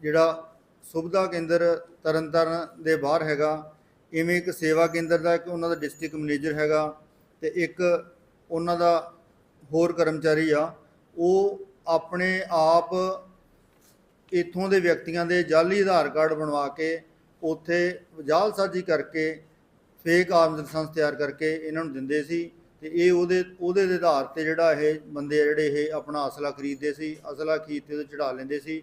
ਜਿਹੜਾ ਸੁਵਿਧਾ ਕੇਂਦਰ ਤਰਨਤਾਰਨ ਦੇ ਬਾਹਰ ਹੈਗਾ, ਇਵੇਂ ਇੱਕ ਸੇਵਾ ਕੇਂਦਰ ਦਾ ਇੱਕ ਉਹਨਾਂ ਦਾ ਡਿਸਟ੍ਰਿਕਟ ਮੈਨੇਜਰ ਹੈਗਾ ਤੇ ਇੱਕ ਉਹਨਾਂ ਦਾ ਹੋਰ ਕਰਮਚਾਰੀ ਆ, ਉਹ ਆਪਣੇ ਆਪ ਇੱਥੋਂ ਦੇ ਵਿਅਕਤੀਆਂ ਦੇ ਜਾਲੀ ਆਧਾਰ ਕਾਰਡ ਬਣਵਾ ਕੇ ਉੱਥੇ ਜਾਲਸਾਜ਼ੀ ਕਰਕੇ ਫੇਕ ਆਰਮਸ ਲਾਇਸੈਂਸ ਤਿਆਰ ਕਰਕੇ ਇਹਨਾਂ ਨੂੰ ਦਿੰਦੇ ਸੀ ਤੇ ਇਹ ਉਹਦੇ ਉਹਦੇ ਦੇ ਆਧਾਰ ਤੇ ਜਿਹੜਾ ਇਹ ਬੰਦੇ ਆ ਜਿਹੜੇ ਇਹ ਆਪਣਾ ਅਸਲਾ ਖਰੀਦਦੇ ਸੀ, ਅਸਲਾ ਖਰੀਦ ਤੇ ਚੜਾ ਲੈਂਦੇ ਸੀ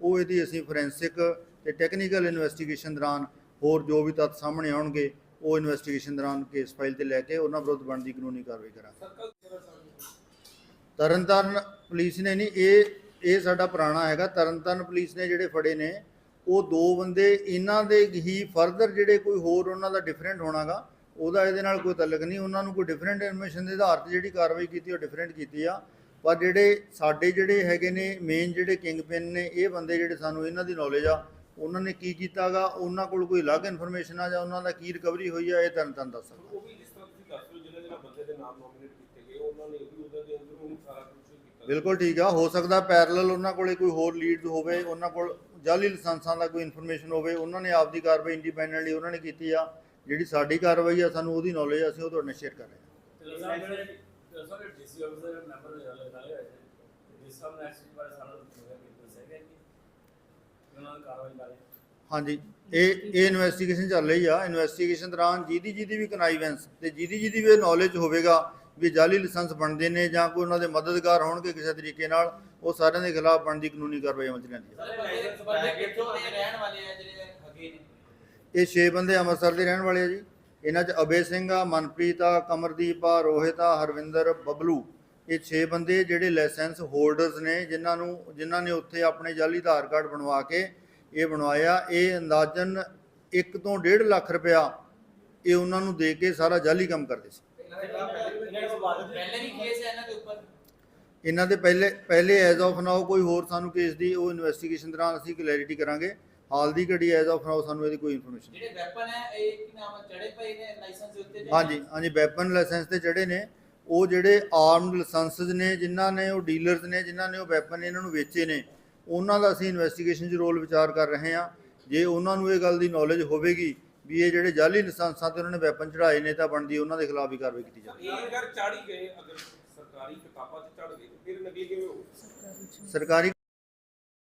ਉਹ ਇਹਦੀ ਅਸੀਂ ਫੋਰੈਂਸਿਕ ਤੇ ਟੈਕਨੀਕਲ ਇਨਵੈਸਟੀਗੇਸ਼ਨ ਦੌਰਾਨ ਹੋਰ ਜੋ ਵੀ ਤੱਥ ਸਾਹਮਣੇ ਆਉਣਗੇ, ਉਹ ਇਨਵੈਸਟੀਗੇਸ਼ਨ ਦੌਰਾਨ ਕੇਸ ਫਾਈਲ ਤੇ ਲੈ ਕੇ ਉਹਨਾਂ ਵਿਰੁੱਧ ਬਣਦੀ ਕਾਨੂੰਨੀ ਕਾਰਵਾਈ ਕਰਾਂਗੇ। ਤਰਨਤਾਰਨ ਪੁਲਿਸ ਨੇ ਨਹੀਂ ਇਹ ਇਹ ਸਾਡਾ ਪੁਰਾਣਾ ਹੈਗਾ, ਤਰਨਤਾਰਨ ਪੁਲਿਸ ਨੇ ਜਿਹੜੇ ਫੜੇ ਨੇ, ਉਹ ਦੋ ਬੰਦੇ, ਇਹਨਾਂ ਦੇ ਹੀ ਫਰਦਰ ਜਿਹੜੇ ਕੋਈ ਹੋਰ ਉਹਨਾਂ ਦਾ ਡਿਫਰੈਂਟ ਹੋਣਾਗਾ, ਉਹਦਾ ਇਹਦੇ ਨਾਲ ਕੋਈ ਤਲਕ ਨਹੀਂ, ਉਹਨਾਂ ਨੂੰ ਕੋਈ ਡਿਫਰੈਂਟ ਇਨਫੋਰਮੇਸ਼ਨ ਦੇ ਆਧਾਰ ਤੇ ਜਿਹੜੀ ਕਾਰਵਾਈ ਕੀਤੀ, ਉਹ ਡਿਫਰੈਂਟ ਕੀਤੀ ਆ। ਪਰ ਜਿਹੜੇ ਸਾਡੇ ਜਿਹੜੇ ਹੈਗੇ ਨੇ ਮੇਨ ਜਿਹੜੇ ਕਿੰਗ ਪਿਨ ਨੇ ਇਹ ਬੰਦੇ ਜਿਹੜੇ ਸਾਨੂੰ ਇਹਨਾਂ ਦੀ ਨੌਲੇਜ ਆ ਉਹਨਾਂ ਨੇ ਕੀ ਕੀਤਾਗਾ? ਉਹਨਾਂ ਕੋਲ ਕੋਈ ਅਲੱਗ ਇਨਫੋਰਮੇਸ਼ਨ ਆ ਜਾਂ ਉਹਨਾਂ ਦਾ ਕੀ ਰਿਕਵਰੀ ਹੋਈ ਆ ਇਹ ਤੁਹਾਨੂੰ ਤੁਹਾਨੂੰ ਦੱਸ ਸਕਦਾ। ਉਹ ਵੀ ਜਿਸ ਤਰ੍ਹਾਂ ਤੁਸੀਂ ਦੱਸ ਰਹੇ ਹੋ ਜਿਹਨਾਂ ਜਿਹਨਾਂ ਬੰਦੇ ਦੇ ਨਾਮ ਨੋਮੀਨੇਟ ਕੀਤੇ ਗਏ ਉਹਨਾਂ ਨੇ ਵੀ ਉਹਨਾਂ ਦੇ ਅੰਦਰ ਉਹਨੂੰ ਸਾਰਾ ਕੁਝ ਕੀਤਾ। ਬਿਲਕੁਲ ਠੀਕ ਆ ਹੋ ਸਕਦਾ ਪੈਰਲਲ ਉਹਨਾਂ ਕੋਲੇ ਕੋਈ ਹੋਰ ਲੀਡਸ ਹੋਵੇ ਉਹਨਾਂ ਕੋਲ ਜਾਲੀ ਲਾਇਸੈਂਸਾਂ ਦਾ ਕੋਈ ਇਨਫੋਰਮੇਸ਼ਨ ਹੋਵੇ ਉਹਨਾਂ ਨੇ ਆਪਦੀ ਕਾਰਵਾਈ ਇੰਡੀਪੈਂਡੈਂਟਲੀ ਉਹਨਾਂ ਨੇ ਕੀਤੀ ਆ ਜਿਹੜੀ ਸਾਡੀ ਕਾਰਵਾਈ ਆ ਸਾਨੂੰ ਉਹਦੀ ਨੌਲੇਜ ਅਸੀਂ ਉਹ ਤੁਹਾਡੇ ਨਾਲ ਸ਼ੇਅਰ ਕਰ ਰਹੇ ਹਾਂ। ਸਰ ਡੀਸੀ ਆਫਿਸਰ ਮੈਂਬਰ ਨਾਲੇ ਹੋਏ ਸੀ ਜਿਸ ਸਾਹਿਬ ਨੇ ਐਕਚੁਅਲੀ ਬਾਰੇ ਸਾਰਾ ਦੱਸਿਆ ਗਿਆ ਕਿ ਉਹਨਾਂ ਨੇ ਕਾਰਵਾਈ ਕਰੀ ਹਾਂਜੀ ਇਹ ਇਹ ਇਨਵੈਸਟੀਗੇਸ਼ਨ ਚੱਲ ਰਹੀ ਆ। ਇਨਵੈਸਟੀਗੇਸ਼ਨ ਦੌਰਾਨ ਜਿਹਦੀ ਜਿਹਦੀ ਵੀ ਕਨਾਈਵੈਂਸ ਤੇ ਜਿਹਦੀ ਜਿਹਦੀ ਵੀ ਨੌਲੇਜ ਹੋਵੇਗਾ ਵੀ ਜਾਲੀ ਲਾਇਸੈਂਸ ਬਣਦੇ ਨੇ ਜਾਂ ਕੋਈ ਉਹਨਾਂ ਦੇ ਮਦਦਗਾਰ ਹੋਣਗੇ ਕਿਸੇ ਤਰੀਕੇ ਨਾਲ ਉਹ ਸਾਰਿਆਂ ਦੇ ਖਿਲਾਫ ਬਣਦੀ ਕਾਨੂੰਨੀ ਕਾਰਵਾਈ ਅਮਲ ਚ ਲੈਂਦੀ ਨੇ? ਇਹ 6 ਬੰਦੇ ਅੰਮ੍ਰਿਤਸਰ ਦੇ ਰਹਿਣ ਵਾਲੇ ਆ ਜੀ। ਇਹਨਾਂ 'ਚ ਅਬੇ ਸਿੰਘ ਆ, ਮਨਪ੍ਰੀਤ ਆ, ਕਮਰਦੀਪ ਆ, ਰੋਹਿਤ ਆ, ਹਰਵਿੰਦਰ, ਬਬਲੂ। ਇਹ 6 ਬੰਦੇ ਜਿਹੜੇ ਲਾਇਸੈਂਸ ਹੋਲਡਰਸ ਨੇ, ਜਿਨ੍ਹਾਂ ਨੂੰ, ਜਿਨ੍ਹਾਂ ਨੇ ਉੱਥੇ ਆਪਣੇ ਜਾਲੀ ਆਧਾਰ ਕਾਰਡ ਬਣਵਾ ਕੇ ਇਹ ਬਣਵਾਇਆ। ਇਹ ਅੰਦਾਜ਼ਨ 1 ਤੋਂ 1.5 ਲੱਖ ਰੁਪਇਆ ਇਹ ਉਹਨਾਂ ਨੂੰ ਦੇ ਕੇ ਸਾਰਾ ਜਾਲੀ ਕੰਮ ਕਰਦੇ ਸੀ। ਇਹਨਾਂ ਦੇ ਇਹਨਾਂ ਦੇ ਪਹਿਲੇ ਪਹਿਲੇ ਐਜ਼ ਆਫ ਨਾਓ ਕੋਈ ਹੋਰ ਸਾਨੂੰ ਕੇਸ ਦੀ ਉਹ ਇਨਵੈਸਟੀਗੇਸ਼ਨ ਦੌਰਾਨ ਅਸੀਂ ਕਲੈਰਿਟੀ ਕਰਾਂਗੇ। ਹਾਲ ਦੀ ਘੜੀ ਐਜ਼ ਆਫ ਨਾਓ ਸਾਨੂੰ ਇਹਦੀ ਕੋਈ ਇਨਫੋਰਮੇਸ਼ਨ ਜਿਹੜੇ ਵੈਪਨ ਹੈ ਇਹ ਕੀ ਨਾਮ ਚੜੇ ਪਏ ਨੇ ਲਾਇਸੈਂਸ ਦੇ ਉੱਤੇ ਹਾਂਜੀ ਹਾਂਜੀ ਵੈਪਨ ਲਾਇਸੈਂਸ ਤੇ ਜਿਹੜੇ ਨੇ। ਉਹ ਜਿਹੜੇ ਆਰਮਡ ਲਾਇਸੈਂਸਸ ਨੇ ਜਿਨ੍ਹਾਂ ਨੇ ਉਹ ਡੀਲਰਸ ਨੇ ਜਿਨ੍ਹਾਂ ਨੇ ਉਹ ਵੈਪਨ ਇਹਨਾਂ ਨੂੰ ਵੇਚੇ ਨੇ ਉਹਨਾਂ ਦਾ ਅਸੀਂ ਇਨਵੈਸਟੀਗੇਸ਼ਨ 'ਚ ਰੋਲ ਵਿਚਾਰ ਕਰ ਰਹੇ ਹਾਂ। ਜੇ ਉਹਨਾਂ ਨੂੰ ਇਹ ਗੱਲ ਦੀ ਨੌਲੇਜ ਹੋਵੇਗੀ ਵੀ ਇਹ ਜਿਹੜੇ ਜਾਲੀ ਲਾਇਸੈਂਸਾਂ ਤੇ ਉਹਨਾਂ ਨੇ ਵੈਪਨ ਚੜਾਏ ਨੇ ਤਾਂ ਬਣਦੀ ਉਹਨਾਂ ਦੇ ਖਿਲਾਫ ਵੀ ਕਾਰਵਾਈ ਕੀਤੀ ਜਾਵੇ ਇਹ ਅਗਰ ਚਾੜੀ ਗਏ ਅਗਰ ਸਰਕਾਰੀ ਕਿਤਾਬਾਂ 'ਚ ਚੜ ਗਏ ਤੇ ਫਿਰ ਨਕਲੀ ਕਿਵੇਂ ਹੋਊ? ਸਰਕਾਰੀ